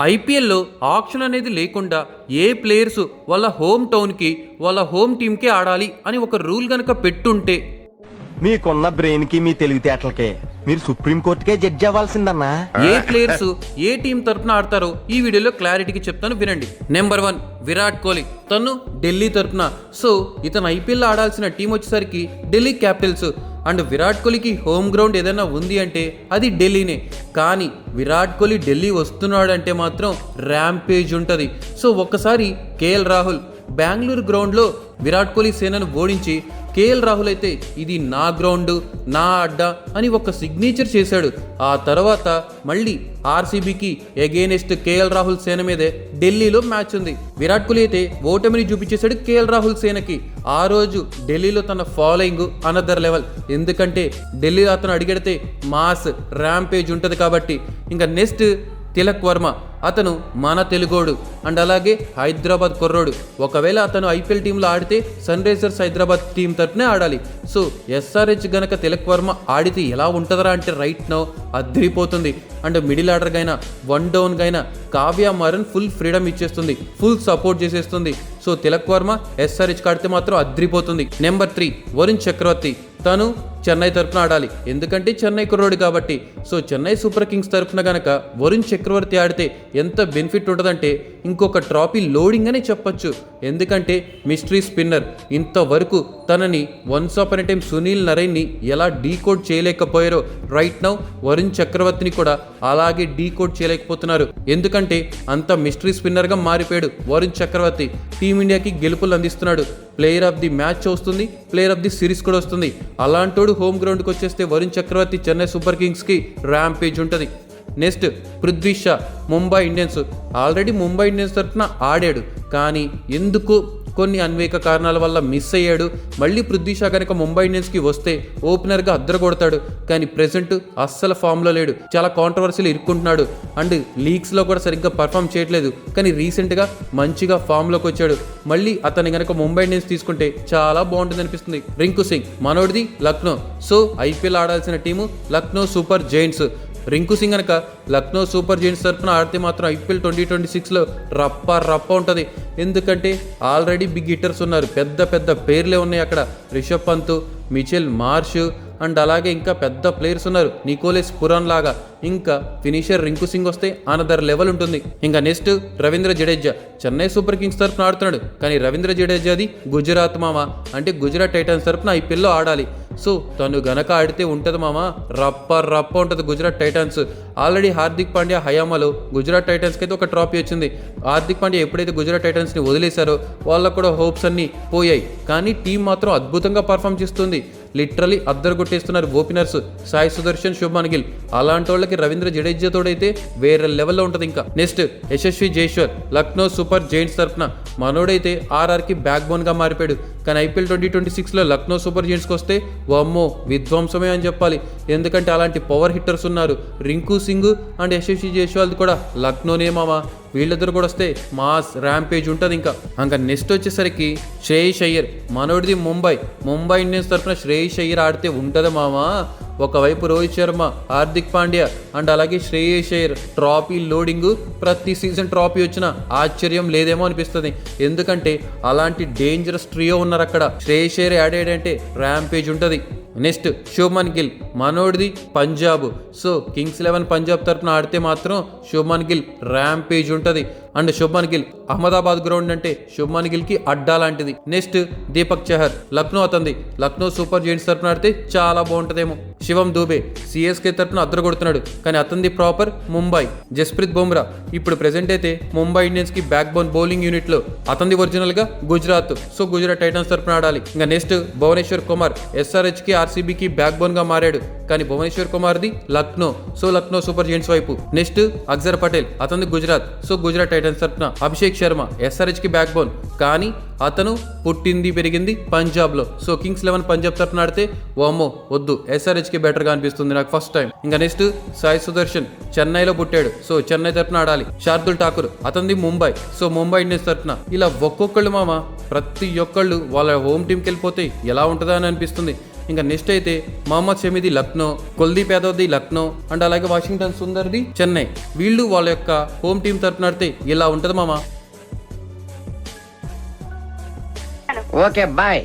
ఐపీఎల్లో ఆప్షన్ అనేది లేకుండా ఏ ప్లేయర్స్ వాళ్ళ హోమ్ టౌన్కి వాళ్ళ హోమ్ టీంకే ఆడాలి అని ఒక రూల్ గనక పెట్టుంటే. మీకున్న బ్రెయిన్కి మీ తెలివితేటలకే మీరు సుప్రీం కోర్టుకే జడ్జి అవ్వాల్సిందన్నా? ఏ ప్లేయర్స్ ఏ టీం తరపున ఆడతారో ఈ వీడియోలో క్లారిటీకి చెప్తాను వినండి. Number one Virat Kohli. తను ఢిల్లీ తరపున. సో ఇతను ఐపీఎల్ ఆడాల్సిన టీం వచ్చేసరికి ఢిల్లీ క్యాపిటల్స్ అండ్ విరాట్ కోహ్లీకి హోమ్ గ్రౌండ్ ఏదైనా ఉంది అంటే అది ఢిల్లీనే. కానీ విరాట్ కోహ్లీ ఢిల్లీ వస్తున్నాడంటే మాత్రం ర్యాంపేజ్ ఉంటుంది. సో ఒక్కసారి కేఎల్ రాహుల్ బెంగళూరు గ్రౌండ్లో విరాట్ కోహ్లీ సేనను ఓడించి కేఎల్ రాహుల్ అయితే ఇది నా గ్రౌండ్ నా అడ్డ అని ఒక సిగ్నేచర్ చేశాడు. ఆ తర్వాత మళ్ళీ ఆర్సీబీకి ఎగేనెస్ట్ కేఎల్ రాహుల్ సేన మీదే ఢిల్లీలో మ్యాచ్ ఉంది. విరాట్ కోహ్లీ అయితే ఓటమిని చూపించేశాడు కేఎల్ రాహుల్ సేనకి. ఆ రోజు ఢిల్లీలో తన ఫాలోయింగ్ అనదర్ లెవెల్ ఎందుకంటే ఢిల్లీలో అతను అడిగడితే మాస్ ర్యాంపేజ్ ఉంటుంది కాబట్టి. ఇంకా నెక్స్ట్ తిలక్ వర్మ. అతను మన తెలుగోడు. అండ్ అలాగే హైదరాబాద్ కుర్రోడు. ఒకవేళ అతను ఐపీఎల్ టీంలో ఆడితే సన్ రైజర్స్ హైదరాబాద్ టీం తరపునే ఆడాలి. సో ఎస్ఆర్హెచ్ గనక తిలక్ వర్మ ఆడితే ఎలా ఉంటుందరా అంటే రైట్ నో అద్దరిపోతుంది అండ్ మిడిల్ ఆర్డర్ గైనా వన్ డౌన్ గైనా కావ్య మరన్ ఫుల్ ఫ్రీడమ్ ఇచ్చేస్తుంది. ఫుల్ సపోర్ట్ చేసేస్తుంది. సో తిలక్ వర్మ ఎస్ఆర్హెచ్ ఆడితే మాత్రం అద్దరిపోతుంది నెంబర్ త్రీ వరుణ్ చక్రవర్తి. తను చెన్నై తరపున ఆడాలి. ఎందుకంటే చెన్నై కుర్రోడు కాబట్టి. సో చెన్నై సూపర్ కింగ్స్ తరపున గనక వరుణ్ చక్రవర్తి ఆడితే ఎంత బెనిఫిట్ ఉంటుందంటే ఇంకొక ట్రాఫీ లోడింగ్ అనే చెప్పొచ్చు. ఎందుకంటే మిస్టరీ స్పిన్నర్ ఇంతవరకు తనని once of an time Sunil నరైన్ని ఎలా డీకోడ్ చేయలేకపోయారో రైట్ నౌ వరుణ్ చక్రవర్తిని కూడా అలాగే డీకోడ్ చేయలేకపోతున్నారు. ఎందుకంటే అంత మిస్టరీ స్పిన్నర్గా మారిపోయాడు వరుణ్ చక్రవర్తి. టీమిండియాకి గెలుపులు అందిస్తున్నాడు. ప్లేయర్ ఆఫ్ ది మ్యాచ్ వస్తుంది. ప్లేయర్ ఆఫ్ ది సిరీస్ కూడా వస్తుంది. అలాంటోడు హోమ్ గ్రౌండ్కి వచ్చేస్తే వరుణ్ చక్రవర్తి చెన్నై సూపర్ కింగ్స్కి ర్యాంపేజ్ ఉంటుంది. Next Prithvi Shaw Mumbai Indians. Already Mumbai Indians తరఫున ఆడాడు. కానీ ఎందుకు కొన్ని అన్వేక కారణాల వల్ల మిస్ అయ్యాడు. మళ్ళీ పృథ్వీ షా కనుక ముంబై ఇండియన్స్కి వస్తే ఓపెనర్గా అద్దరు కొడతాడు కానీ ప్రెసెంట్ అస్సలు ఫామ్లో లేడు. చాలా కాంట్రవర్సీలు ఇరుక్కుంటున్నాడు. అండ్ లీగ్స్లో కూడా సరిగ్గా పర్ఫామ్ చేయట్లేదు. కానీ రీసెంట్గా మంచిగా ఫామ్లోకి వచ్చాడు. మళ్ళీ అతని కనుక ముంబై ఇండియన్స్ తీసుకుంటే చాలా బాగుంటుంది అనిపిస్తుంది. రింకు సింగ్ మనోడిది Lucknow. So IPL ఆడాల్సిన team Lucknow super giants. Rinku Singh కనుక లక్నో సూపర్ జైంట్స్ తరఫున ఆడితే మాత్రం ఐపీఎల్ ట్వంటీ ట్వంటీ సిక్స్లో రప్ప రప్ప ఉంటుంది. ఎందుకంటే ఆల్రెడీ బిగ్ హిట్టర్స్ ఉన్నారు. పెద్ద పెద్ద పేర్లే ఉన్నాయి అక్కడ. Rishabh Pant Mitchell Marsh and అలాగే ఇంకా పెద్ద ప్లేయర్స్ ఉన్నారు. నికోలెస్ పురాన్ లాగా. ఇంకా ఫినిషర్ రింకు సింగ్ వస్తే అనదర్ లెవెల్ ఉంటుంది. ఇంకా next Ravindra Jadeja. Chennai super kings తరఫున ఆడుతున్నాడు. కానీ రవీంద్ర జడేజాది గుజరాత్ మామ. అంటే గుజరాత్ టైటన్స్ తరఫున ఐపీఎల్లో ఆడాలి. సో తను గనక ఆడితే ఉంటుంది మామ. రప్ప రప్ప ఉంటుంది గుజరాత్ టైటన్స్. ఆల్రెడీ హార్దిక్ పాండ్యా హయామాలో గుజరాత్ టైటన్స్కి అయితే ఒక ట్రాఫీ వచ్చింది. హార్దిక్ పాండ్యా ఎప్పుడైతే గుజరాత్ టైటన్స్ని వదిలేశారో వాళ్ళకు కూడా హోప్స్ అన్నీ పోయాయి. కానీ టీం మాత్రం అద్భుతంగా పర్ఫామ్ చేస్తుంది. లిటరలీ అద్దరు కొట్టేస్తున్నారు ఓపెనర్స్ సాయి సుదర్శన్ శుభ్మన్ గిల్. అలాంటి వాళ్ళకి రవీంద్ర జడేజా తోడైతే వేరే లెవెల్లో ఉంటుంది ఇంకా. Next Yashasvi Jaiswal Lucknow super giants తరఫున మనోడైతే ఆర్ఆర్కి బ్యాక్ బోన్గా మారిపోయాడు. కానీ ఐపీఎల్ ట్వంటీ ట్వంటీ సిక్స్లో లక్నో సూపర్ జైంట్స్కి వస్తే వమ్మో విధ్వంసమే అని చెప్పాలి. ఎందుకంటే అలాంటి పవర్ హిట్టర్స్ ఉన్నారు. రింకు సింగ్ అండ్ యశస్వి జైస్వాల్ది కూడా లక్నోనే మామా. వీళ్ళిద్దరు కూడా వస్తే మాస్ ర్యాంపేజ్ ఉంటుంది ఇంకా. ఇంకా నెక్స్ట్ వచ్చేసరికి శ్రేయస్ అయ్యర్. మనోడిది ముంబై. ముంబై ఇండియన్స్ తరఫున శ్రేయస్ అయ్యర్ ఆడితే ఉంటుంది మామా. ఒకవైపు రోహిత్ శర్మ హార్దిక్ పాండ్యా అండ్ అలాగే శ్రేయస్ అయ్యర్. Trophy loading. ప్రతి సీజన్ ట్రాఫీ వచ్చినా ఆశ్చర్యం లేదేమో అనిపిస్తుంది. ఎందుకంటే అలాంటి డేంజరస్ ట్రియో ఉన్నారు అక్కడ. శ్రేయస్ అయ్యర్ యాడ్ అయ్యాడంటే ర్యాంపేజ్ ఉంటుంది. Next Shubman Gill మనోడిది Punjab. So Kings Eleven Punjab తరపున ఆడితే మాత్రం శుభ్మన్ గిల్ ర్యాంపేజ్ ఉంటుంది. అండ్ శుభ్మన్ గిల్ అహ్మదాబాద్ గ్రౌండ్ అంటే శుభ్మన్ గిల్కి అడ్డా లాంటిది. నెక్స్ట్ దీపక్ చహర్ లక్నో అతంది. లక్నో సూపర్ జైంట్స్ తరపున ఆడితే చాలా బాగుంటుందేమో. శివం దూబే సిఎస్కే తరపున అద్దరగొడుతున్నాడు. కానీ అతనిది ప్రాపర్ ముంబై. జస్ప్రీత్ బుమ్రా ఇప్పుడు ప్రెసెంట్ అయితే ముంబై ఇండియన్స్కి బ్యాక్ బోన్ బౌలింగ్ యూనిట్లో. ఒరిజినల్గా ఒరిజినల్గా గుజరాత్. సో గుజరాత్ టైటన్స్ తరపున ఆడాలి. ఇంకా నెక్స్ట్ భువనేశ్వర్ కుమార్ ఎస్ఆర్హెచ్కి ఆర్సీబీకి బ్యాక్ బోన్గా మారాడు. కానీ Bhuvneshwar కుమార్ది Lucknow. So Lucknow super giants వైపు. నెక్స్ట్ అక్సర్ పటేల్ అతని గుజరాత్. సో గుజరాత్ టైటన్స్ తరపున అభిషేక్ శర్మ ఎస్ఆర్హెచ్కి బ్యాక్ బోన్ కానీ అతను పుట్టింది పెరిగింది పంజాబ్లో. సో కింగ్స్ లెవెన్ పంజాబ్ తరపున ఆడితే ఓమో వద్దు. ఎస్ఆర్హెచ్కి బెటర్గా అనిపిస్తుంది నాకు ఫస్ట్ టైం ఇంకా నెక్స్ట్ సాయి సుదర్శన్ చెన్నైలో పుట్టాడు. సో చెన్నై తరపున ఆడాలి. శార్దుల్ ఠాకూర్ అతనిది ముంబై. సో ముంబై ఇండియన్స్ తరపున. ఇలా ఒక్కొక్కళ్ళు మామ ప్రతి ఒక్కళ్ళు వాళ్ళ హోమ్ టీంకి వెళ్ళిపోతే ఎలా ఉంటుందా అని అనిపిస్తుంది. ఇంకా నెక్స్ట్ అయితే మహమ్మద్ షమీది లక్నో కుల్దీప్ యాదవ్ది లక్నో అండ్ అలాగే వాషింగ్టన్ సుందర్ది చెన్నై. వీళ్ళు వాళ్ళ యొక్క హోమ్ టీం తరపున ఆడితే ఇలా ఉంటుంది మామ? Okay bye